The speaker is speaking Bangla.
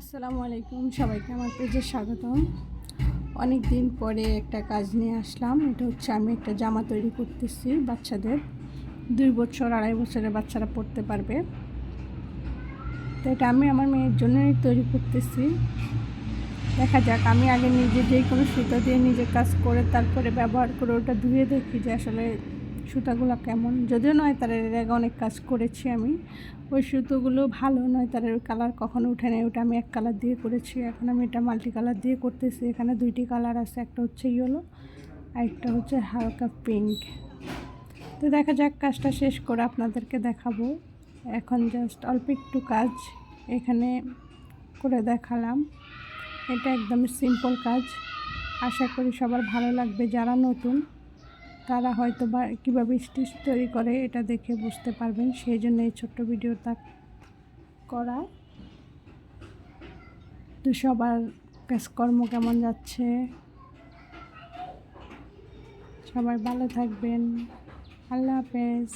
আসসালামু আলাইকুম। সবাইকে আমার পেজে স্বাগতম। অনেক দিন পরে একটা কাজ নিয়ে আসলাম। এটা হচ্ছে আমি একটা জামা তৈরি করতেছি বাচ্চাদের। দুই বছর, আড়াই বছরের বাচ্চারা পড়তে পারবে। তো এটা আমি আমার মেয়ের জন্যই তৈরি করতেছি। দেখা যাক, আমি আগে নিজে যে কোনো সুতা দিয়ে নিজে কাজ করে তারপরে ব্যবহার করে ওটা ধুয়ে দেখি যে আসলে সুতাগুলো কেমন? যদিও নয় তার, এর আগে অনেক কাজ করেছি আমি। ওই সুতোগুলো ভালো নয় তার কালার কখনো উঠে নেয় ওটা আমি এক কালার দিয়ে করেছি। এখন আমি এটা মাল্টি কালার দিয়ে করতেছি। এখানে দুইটি কালার আছে, একটা হচ্ছে ইয়েলো আর একটা হচ্ছে হালকা পিঙ্ক তো দেখা যাক, কাজটা শেষ করে আপনাদেরকে দেখাবো। এখন জাস্ট অল্প একটু কাজ এখানে করে দেখালাম। এটা একদম সিম্পল কাজ। আশা করি সবার ভালো লাগবে। যারা নতুন তারা হয়তো বা কীভাবে স্টিচ তৈরি করে এটা দেখে বুঝতে পারবেন, সেই জন্য এই ছোট্ট ভিডিওটা করা। তো সবার কাজকর্ম কেমন যাচ্ছে? সবাই ভালো থাকবেন। আল্লাহ হাফেজ।